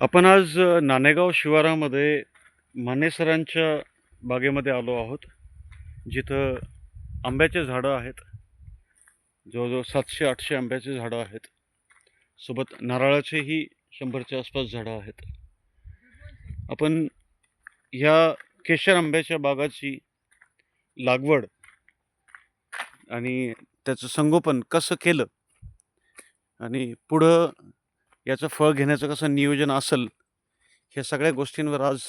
आपण आज नाणेगाव शिवारामध्ये मानेसरांच्या बागेमध्ये आलो आहोत. जिथं आंब्याचे झाडं आहेत. जवळजवळ सातशे आठशे आंब्याचे झाडं आहेत. सोबत नारळाचेही शंभरच्या आसपास झाडं आहेत. आपण ह्या केशर आंब्याच्या बागाची लागवड आणि त्याचं संगोपन कसं केलं आणि पुढं याचं फळ घेण्याचं कसं नियोजन असेल ह्या सगळ्या गोष्टींवर आज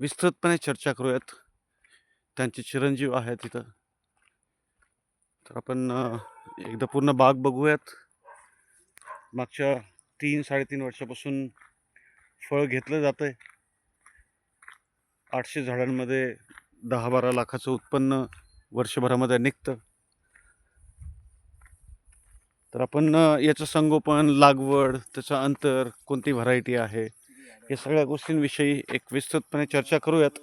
विस्तृतपणे चर्चा करूयात. त्यांचे चिरंजीव आहेत तिथं तर आपण एकदा पूर्ण बाग बघूयात. मागच्या तीन साडेतीन वर्षापासून फळ घेतलं जातं आहे आठशे झाडांमध्ये दहा बारा लाखाचं उत्पन्न वर्षभरामध्ये निघतं. तर आपण याचं संगोपन लागवड त्याचं अंतर कोणती व्हरायटी आहे या सगळ्या गोष्टींविषयी एक विस्तृतपणे चर्चा करूयात.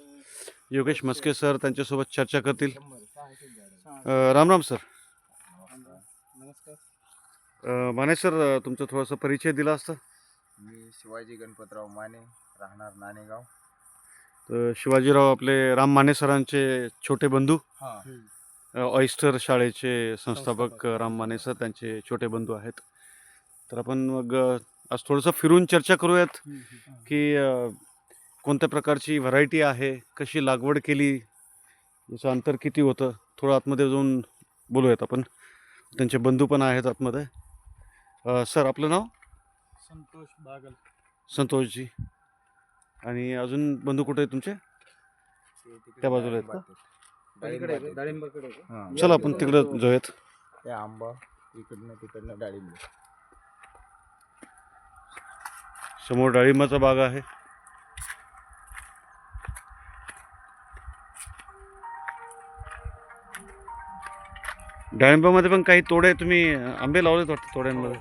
योगेश मस्के सर त्यांच्यासोबत चर्चा करतील. राम राम सर नमस्कार माने सर तुमचा थोडासा परिचय दिला असता. मी शिवाजी गणपतराव माने राहणार नाणेगाव. तर शिवाजीराव आपले राम माने सरांचे छोटे बंधू. हां. ऑइस्टर शाळेचे संस्थापक राम माने सर त्यांचे छोटे बंधू आहेत. तर आपण मग आज थोडंसं फिरून चर्चा करूयात की अ, कोणत्या प्रकारची व्हरायटी आहे कशी लागवड केली याचं अंतर किती होतं थोडं आतमध्ये जाऊन बोलूयात आपण. त्यांचे बंधू पण आहेत आतमध्ये. अ, सर आपलं नाव? संतोष बागल. संतोषजी. आणि अजून बंधू कुठे आहेत तुमचे? त्या बाजूला आहेत का? डाळिंबाकडे डाळिंबाकडे चला आपण तिकडं जाऊयात. ते आंबा इकडनं तिकडनं डाळिंब. समोर डाळिंबाचा बाग आहे. डाळिंबामध्ये पण काही तोडे तुम्ही आंबे लावलेत वाटतं तोड्यांमध्ये?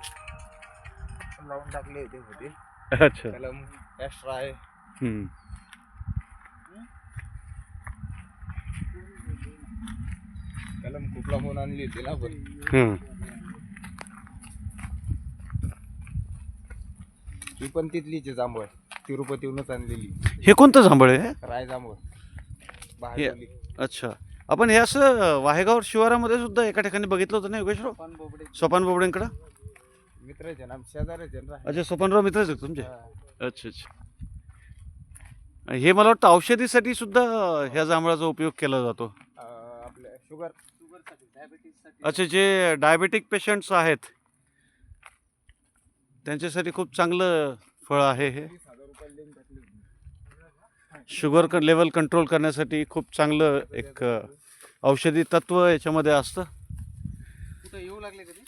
लावून टाकले होते अच्छा. त्याला एक्स्ट्रा आहे. हम्म. त्याला खूप लांबून आणली होती ना पण हां पण तिथलीच आहे जांभळ. तिरुपतीहूनच आणलेली. हे कोणतं जांभळ आहे? राय जांभळ. बाहेर अच्छा. आपण हे असं वाहेगाव शिवारामध्ये सुद्धा एका ठिकाणी बघितलं होतं ना योगेशराव? बोबडे. सोपान बोबडेंकडं? मित्राचे ना शेजाऱ्याचे ना अच्छा सोपानराव मित्रच आहेत तुमचे. अच्छा अच्छा. हे मला वाटतं औषधीसाठी सुद्धा ह्या जांभळाचा उपयोग केला जातो. आपल्या शुगर. अच्छा जे डायबेटिक पेशंट्स आहेत त्यांच्यासाठी खूप चांगलं फळ आहे हे. शुगर क लेवल कंट्रोल करण्यासाठी खूप चांगलं एक औषधी तत्व याच्यामध्ये असतं. येऊ लागले कधी?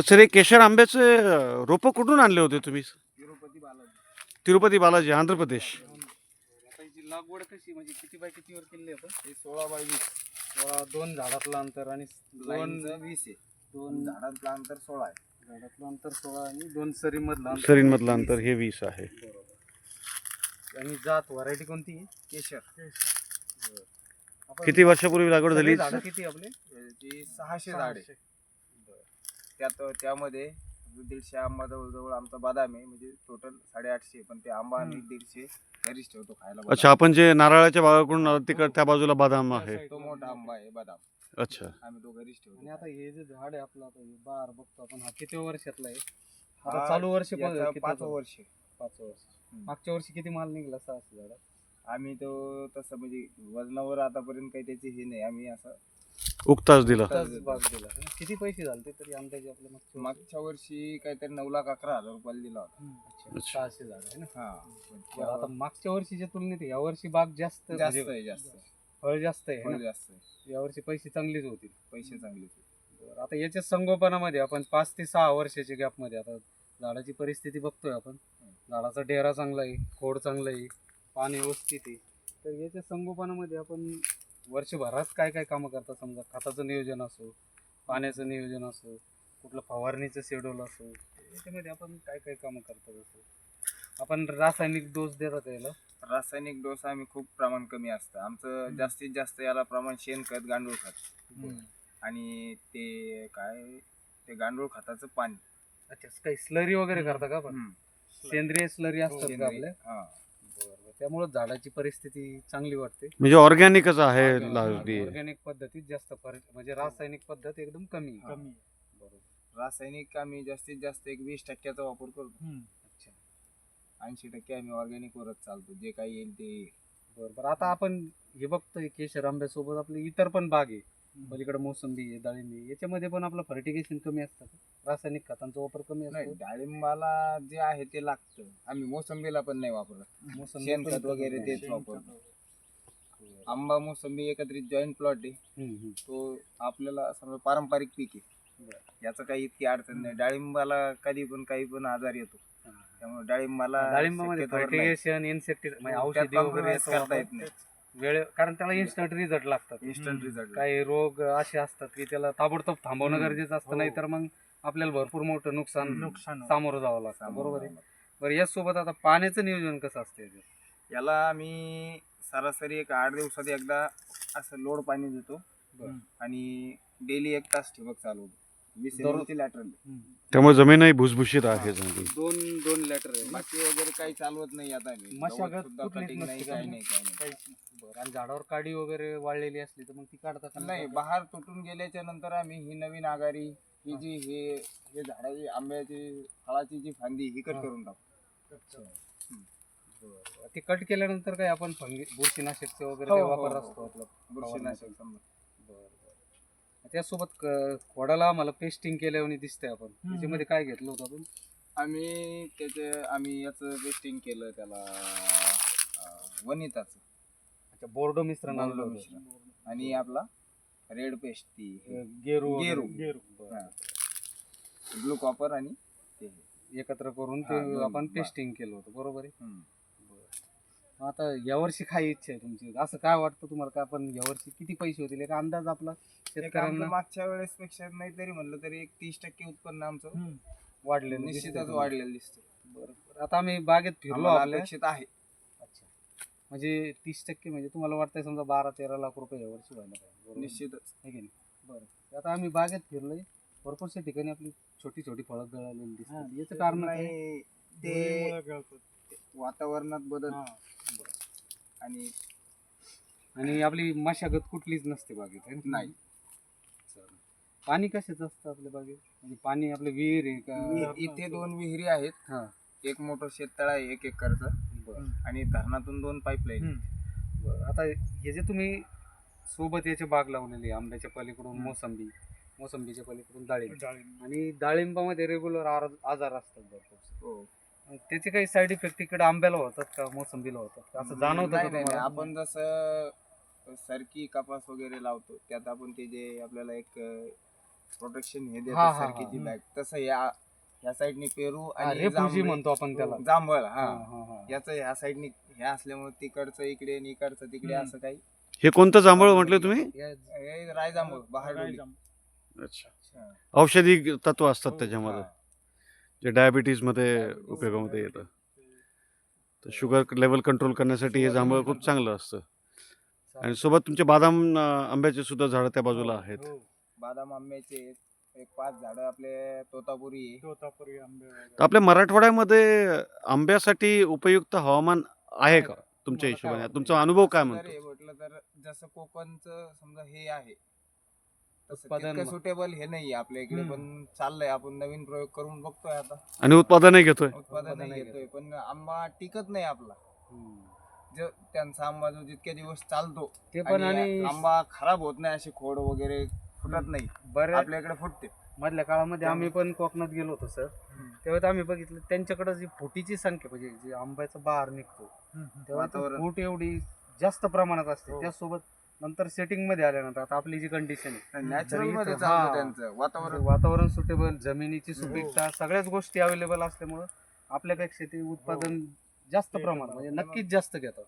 तर सर हे केशर आंब्याचे अ, रोपं कुठून आणले होते तुम्ही? तिरुपती बालाजी तिरुपती बालाजी आंध्र प्रदेश. आता हिची लागवड कशी? म्हणजे किती बाय कितीवर केली आपण? हे सोळा बाय वीस. सोळा दोन झाडातलं अंतर आणि दोन वीस आहे. दोन झाडांतलं अंतर सोळा आहे. झाडातलं अंतर सोळा आणि दोन सरीमधलं अंतर सरींमधलं अंतर हे वीस आहे. आणि जात व्हरायटी कोणती आहे? केशर. आपण किती वर्षापूर्वी लागवड सगळे झाली? झाडं किती आपले? ती सहाशे झाड आहे. त्यात त्यामध्ये दीडशे आंबा जवळजवळ आमचा बदाम आहे. म्हणजे टोटल साडेआठशे पण ते आंबा आणि दीडशे घरीच ठेवतो खायला बदाम. अच्छा आपण जे नारळाच्या बागाकडून तिकड त्या बाजूला बदाम आहे. तो मोठा आंबा आहे बदाम. अच्छा. आम्ही तो घरीच आणि ठेवतो आता हे जे झाड आहे आपलं आता हे बार बघतो आपण हा किती वर्षातला आहे? हा आता चालू वर्ष पण याचं किती पाच? वर्ष पाच वर्ष. हम्म. मागच्या वर्षी किती माल निघाला सहाशे झाडात? आम्ही तो तसं म्हणजे वजनावर आतापर्यंत काही त्याची हे नाही. आम्ही असं उगताच दिला. आताच बाग दिला. किती पैसे झाले तरी अंदाजे आपल्या मागच्या वर्षी? मागच्या वर्षी काहीतरी नऊ लाख अकरा हजार रुपयाला दिला होता. सहाशे झाड आहे ना? हा. आता मागच्या वर्षीच्या तुलनेत या वर्षी बाग जास्त जास्त आहे जास्त फळ जास्त आहे? जास्त आहे. या वर्षी पैसे चांगलेच होतील. पैसे चांगले आहेत. बरं, आता याच्या संगोपनामध्ये आपण पाच ते सहा वर्षाच्या गॅपमध्ये आता झाडाची परिस्थिती बघतोय आपण. झाडाचा डेरा चांगला आहे खोड चांगलं आहे पाणी व्यवस्थित आहे. तर याच्या संगोपनामध्ये आपण वर्षभरात काय काय कामं करता समजा? खताचं नियोजन असो पाण्याचं नियोजन असो कुठलं फवारणीचं शेड्यूल असो याच्यामध्ये आपण काय काय कामं करतो जसं आपण रासायनिक डोस देतात याला. रासायनिक डोस आम्ही खूप प्रमाण कमी असतं. आमचं जास्तीत जास्त याला प्रमाण शेणखत गांडूळ खत. आणि ते काय? ते गांडूळ खताचं पाणी. अच्छा काही स्लरी वगैरे करता का आपण. सेंद्रिय स्लरी असतात का. आपल्या. त्यामुळे झाडाची परिस्थिती चांगली वाटते. म्हणजे ऑर्गॅनिकच आहे ऑर्गॅनिक पद्धतीत जास्त फरक म्हणजे रासायनिक पद्धत एकदम कमी. आहे. कमी. बरोबर. रासायनिक आम्ही जास्तीत जास्त एक वीस टक्क्याचा वापर करतो. अच्छा. ऐंशी टक्के आम्ही ऑर्गॅनिक वरच चालतो. जे काही येईल ते. बरोबर. आता आपण हे बघतोय केशर आंब्यासोबत आपले इतर पण बाग आहे. पलीकडे मोसंबी आहे डाळिंबी आहे. याच्यामध्ये पण आपलं फर्टिगेशन कमी असतं का? रासायनिक खतांचा वापर कमी नाही असतो? डाळिंबाला जे आहे ते लागतं. आम्ही मोसंबीला पण नाही वापरत. मोसंबी शेणखत पण- वगैरे तेच वापरतो. आंबा मोसंबी एकत्रित जॉईंट प्लॉट आहे. हम्म, हम्म. तो आपल्याला समजा पारंपरिक पीक आहे. याचं काही इतकी अडचण नाही. डाळिंबाला कधी पण काही पण आजार येतो. हा. त्यामुळे डाळिंबाला डाळिंबामध्ये शक्यतोवर नाही. फर्टिगेशन इन्सेक्टिस म्हणजे त्यात औषधी वगैरे compromise याचा करता वापर- येत नाही. वेळ कारण त्याला इन्स्टंट रिझल्ट लागतात इन्स्टंट रिझल्ट काही रोग असे असतात की त्याला ताबडतोब थांबवणं. गरजेचं असतं हो. नाही तर मग आपल्याला भरपूर मोठं नुकसान. नुकसान सामोरं जावं लागतं बरोबर आहे बरं याचसोबत आता पाण्याचं नियोजन कसं असतं याचं? याला आम्ही सरासरी एक आठ दिवसात एकदा असं लोड पाणी देतो बरं. आणि डेली एक तास ठिबक चालवतो वीस दररोज? ची लॅटर त्यामुळे जमीनही भुसभुशीत आहे चांगली दोन दोन लिटर आहे बाकी वगैरे काही चालवत नाही आता आम्ही मशागत गवत सुद्धा कुठलीच cutting नाही नसते काही का? नाही काही नाही बरं. आणि झाडावर काडी वगैरे वाळलेली असली तर मग ती काढता का नाही बहार तुटून गेल्याच्यानंतर आम्ही ही नवीन आघाडी ही जी हे हे झाडाची आंब्याची फळाची जी फांदी ही कट हा. करून टाकतो बरं. ते कट केल्यानंतर काय आपण फंगी बुरशीनाशकचे वगैरे हो, काही हो, वापर हो. असतो आपला बुरशीनाशक समजा त्यासोबत क- खोडाला आम्हाला पेस्टिंग केल्याने दिसतंय आपण. त्याच्यामध्ये काय घेतलं होतं आपण? आम्ही त्याचे आम्ही याचं वेस्टिंग केलं त्याला अं, वनिताचं. अच्छा बोर्डो मिश्रण आणलं बोर्डो होतं. मिश्रण. आणि आपला रेड पेस्ट ती गेरू गेरू. वगैरे. बरं. ब्लू कॉपर आणि ते एकत्र करून हा, ते दोन. आपण बरं. पेस्टिंग केलं होतं बरोबर आहे हम्म. मग आता यावर्षी काय इच्छा आहे तुमची असं काय वाटतं तुम्हाला का आपण यावर्षी किती पैसे होतील एक अंदाज आपला एक आमचं शेतकऱ्यांना मागच्या वेळेस पेक्षा नाही तरी म्हणलं तरी एक तीस टक्के उत्पन्न आमचं वाढले निश्चितच वाढलेलं दिसतं आता आम्ही बागेत फिरलो आम्हाला आपल्या अपेक्षित आहे म्हणजे तीस टक्के म्हणजे तुम्हाला वाटतंय समजा बारा तेरा लाख रुपये यावर्षी व्हायला पाहिजे बरोबर? निश्चितच. है की नाही? बरं. आता आम्ही बागेत फिरलोय. भरपूरशा ठिकाणी आपली छोटी छोटी फळं गळालेली दिसतात. याचं कारण काय? नाही ते वातावरणात बदल. आणि आणि आपली मशागत कुठलीच नसते बागेत है ना? नाही. चालेल. पाणी कशाचं असतं आपल्या बागेत? म्हणजे पाणी आपलं विहीर आहे का? वि- इथे दोन विहिरी आहेत. हा. एक मोठं शेततळ आहे एक एकरचं. आणि धरणातून दोन पाईपलाईन बरं आता हे जे तुम्ही सोबत याचे बाग लावलेली आहे, आंब्याच्या पलीकडून हम्म. मोसंबी मोसंबीच्या पलीकडून डाळिंब. आणि डाळिंबामध्ये रेग्युलर आजार असतात भरपूर. हो. त्याचे काही साईड इफेक्ट तिकडे आंब्याला होतात का मोसंबीला होतात का? असं जाणवतं का नाही, नाही, नाही. तुम्हाला? आपण जसं सरकी कपास वगैरे लावतो त्यात आपण ते जे आपल्याला एक प्रोटेक्शन हे हा, देतो हा. सरकीची बॅग तसं या ह्या साईडनी पेरू हा, आणि रेफुजी जांभळे- म्हणतो आपण त्याला. हो, जांभळ हा, हा. याचं ह्या साईडनी हे असल्यामुळे तिकडचं इकडे आणि इकडचं तिकडे. असं काही. हे कोणतं जांभळ म्हटलं तुम्ही? या- हे रायजांभूळ बहारडोली अच्छा. हा. औषधी तत्व असतात हो, त्याच्यामध्ये. हा. जे डायबिटीजमध्ये उपयोगामध्ये. येतं. तर शुगर लेवल कंट्रोल करण्यासाठी हे जांभळ खूप चांगलं असतं. आणि सोबत तुमचे बादाम आंब्याचे सुद्धा झाडं त्या बाजूला आहेत. हो. बादाम आंब्याचे एक पाच झाडं आपले तोतापुरी आहे. तर आपल्या मराठवाड्यामध्ये आंब्यासाठी उपयुक्त हवामान आहे का तुमच्या काय हिशोबाने? वाटतं? तुमचा अनुभव काय जर म्हणतो हे म्हटलं तर जसं कोकणचं समजा हे आहे तसं उत्पादन सुटेबल हे नाही आपल्या इकडे हम्म. पण चाललंय आपण नवीन प्रयोग करून बघतोय आता. आणि उत्पादनही घेतोय? उत्पादन उत्पादनही घेतोय पण आंबा टिकत नाही आपला. हम्म. जो त्यांचा आंबा जो जितके दिवस चालतो ते पण आणि आणि आंबा खराब होत नाही अशी खोड वगैरे फुटत नाही. बऱ्याच आपल्याकडे फुटते. मधल्या काळामध्ये आम्ही पण कोकणात गेलो होतो सर. तेव्हा आम्ही बघितलं त्यांच्याकडे जी फुटीची संख्या म्हणजे जी आंब्याचा बहार निघतो तेव्हा वातावरण. फूट एवढी जास्त प्रमाणात असते. हो. त्यासोबत नंतर सेटिंगमध्ये आल्यानंतर आता आपली जी कंडिशन आहे. नॅचरलमध्ये हा. चालतं त्यांचं. वातावरण. वातावरण सुटेबल जमिनीची सुपीकता सगळ्याच गोष्टी अवेलेबल असल्यामुळं आपल्यापेक्षा ते उत्पादन जास्त प्रमाणात म्हणजे नक्कीच जास्त घेतात.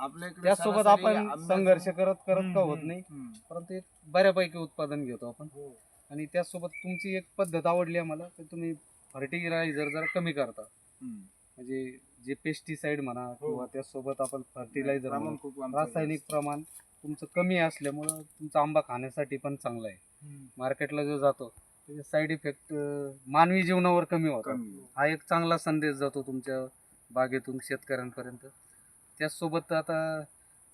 आपल्याकडे त्यासोबत सरासरी आपण आंब्याचं- संघर्ष करत करत का होत नाही? हम्म. परंतु एक बऱ्यापैकी उत्पादन घेतो आपण. आणि त्यासोबत तुमची एक पद्धत आवडली आम्हाला की तुम्ही फर्टिलायझर जरा कमी करता. हम्म. म्हणजे जे पेस्टिसाइड म्हणा किंवा त्यासोबत आपण फर्टिलायझर प्रमाण खूप आमचं रासायनिक प्रमाण तुमचं कमी असल्यामुळं तुमचा आंबा खाण्यासाठी पण चांगला आहे. मार्केटला जो जातो त्याचे साईड इफेक्ट मानवी जीवनावर कमी कमी हा एक चांगला संदेश जातो तुमच्या बागेतून शेतकऱ्यांपर्यंत. त्याचसोबत आता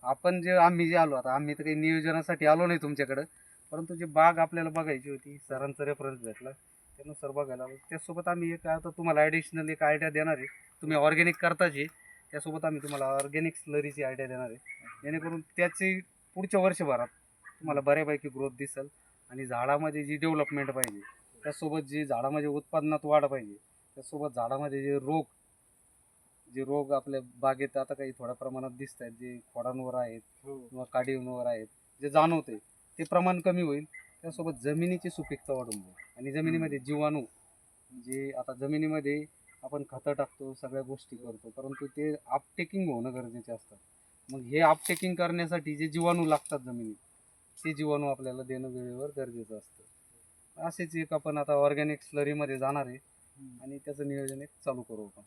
आपण जे आम्ही जे आलो आता आम्ही तर काही नियोजनासाठी आलो नाही तुमच्याकडं परंतु जी बाग आपल्याला बघायची होती सरांचा रेफरन्स भेटला त्यानुसार बघायला आलो. त्यासोबत आम्ही एक आता तुम्हाला ॲडिशनल एक आयडिया देणार आहे. तुम्ही ऑर्गॅनिक करताच आहे त्यासोबत आम्ही तुम्हाला ऑर्गॅनिक स्लरीची आयडिया देणार आहे. जेणेकरून त्याची पुढच्या वर्षभरात तुम्हाला बऱ्यापैकी ग्रोथ दिसेल आणि झाडामध्ये जी डेव्हलपमेंट पाहिजे त्यासोबत जी झाडामध्ये उत्पादनात वाढ पाहिजे त्यासोबत झाडामध्ये जे रोग जे रोग आपल्या बागेत आता काही थोड्या प्रमाणात दिसत आहेत जे खोडांवर आहेत किंवा काडींवर आहेत जे जाणवते ते प्रमाण कमी होईल. त्यासोबत जमिनीची सुपीकता वाढून जाईल. आणि जमिनीमध्ये जीवाणू जे आता जमिनीमध्ये आपण खतं टाकतो सगळ्या गोष्टी करतो परंतु ते आपटेकिंग होणं गरजेचे असतात मग हे आपटेकिंग करण्यासाठी जे जीवाणू लागतात जमिनीत ते जीवाणू आपल्याला देणं वेळेवर गरजेचं असतं. असेच एक आपण आता ऑर्गॅनिक स्लरीमध्ये जाणार आहे. आणि त्याचं नियोजन एक चालू करू आपण.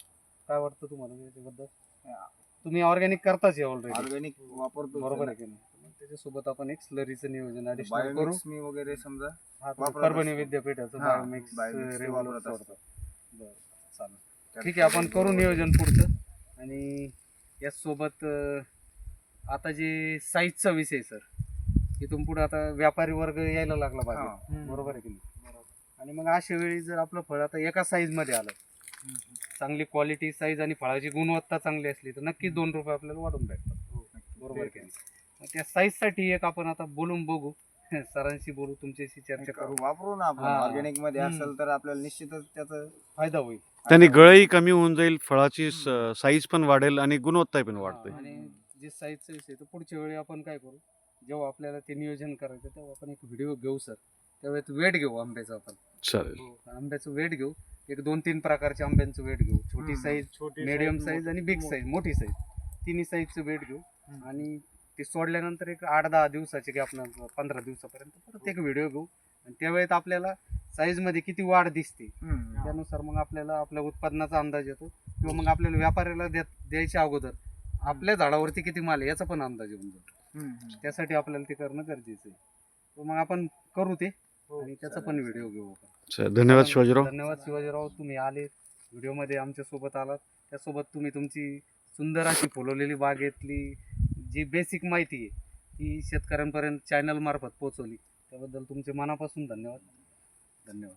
काय वाटतं तुम्हाला त्याच्याबद्दल? तुम्ही ऑर्गॅनिक करताच आहे ऑलरेडी ऑर्गॅनिक वापरतो बरोबर आहे की नाही? मग त्याच्यासोबत आपण एक स्लरीचं नियोजन additional करू. बायोमिक्स मी वगैरे समजा हा वापरत परभणी असतो. विद्यापीठाचं हा, बायोमिक्स Biomix रेग्युलर वापरत असतो. सोडतात बरं चालेल. ठीक आहे आपण करू नियोजन पुढचं. आणि याचसोबत अं, आता जे साईजचा विषय सर इथून पुढे आता व्यापारी वर्ग यायला लागला हा. पाहिजे बरोबर आहे की नाही? आणि मग अशा वेळी जर आपलं फळ आता एका साईजमध्ये आलं चांगली क्वालिटी साईज आणि फळाची गुणवत्ता चांगली असली तर नक्कीच दोन रुपये आपल्याला वाढून भेटतात. बरोबर आहे की नाही? त्या साईजसाठी एक आपण आता बोलून बघू. सरांशी बोलू तुमच्याशी चर्चा करू. वापरू ना आपण. हा. ऑर्गॅनिकमध्ये. असेल तर आपल्याला निश्चितच त्याचं फायदा होईल. त्यांनी गळही कमी होऊन जाईल फळाची साईज पण वाढेल आणि गुणवत्ता पण वाढते. आणि जे साईजचा विषय तर पुढच्या वेळी आपण काय करू? जेव्हा आपल्याला ते नियोजन करायचं तेव्हा आपण एक व्हिडिओ घेऊ सर त्यावेळेत वेट घेऊ आंब्याचा आपण. चालेल. आंब्याचं वेट घेऊ. एक दोन तीन प्रकारच्या आंब्यांचं वेट घेऊ. छोटी हम्म. साईज मिडियम साईज आणि बिग साईज मोठी साईज तिन्ही साईजचं वेट घेऊ. हम्म. आणि ते सोडल्यानंतर एक आठ दहा दिवसाचे गॅप पंधरा दिवसापर्यंत परत एक व्हिडिओ घेऊ. आणि त्यावेळेत आपल्याला साईजमध्ये किती वाढ दिसते. त्यानुसार मग आपल्याला आपल्या उत्पादनाचा अंदाज येतो. किंवा मग आपल्याला व्यापाऱ्याला द्या द्यायच्या अगोदर आपल्या झाडावरती किती माल आहे याचा पण अंदाज येऊन जातो. त्यासाठी आपल्याला ते करणं गरजेचं आहे. तर मग आपण करू ते. आणि त्याचा पण व्हिडिओ घेऊ आपण. चालेल. धन्यवाद शिवाजीराव. धन्यवाद शिवाजीराव तुम्ही आले. व्हिडिओमध्ये आमच्यासोबत आलात. त्यासोबत तुम्ही तुमची सुंदर अशी फुलवलेली बागेतली जी बेसिक माहिती आहे ती शेतकऱ्यांपर्यंत चॅनल मार्फत पोहोचवली. त्याबद्दल तुमचे मनापासून धन्यवाद. धन्यवाद.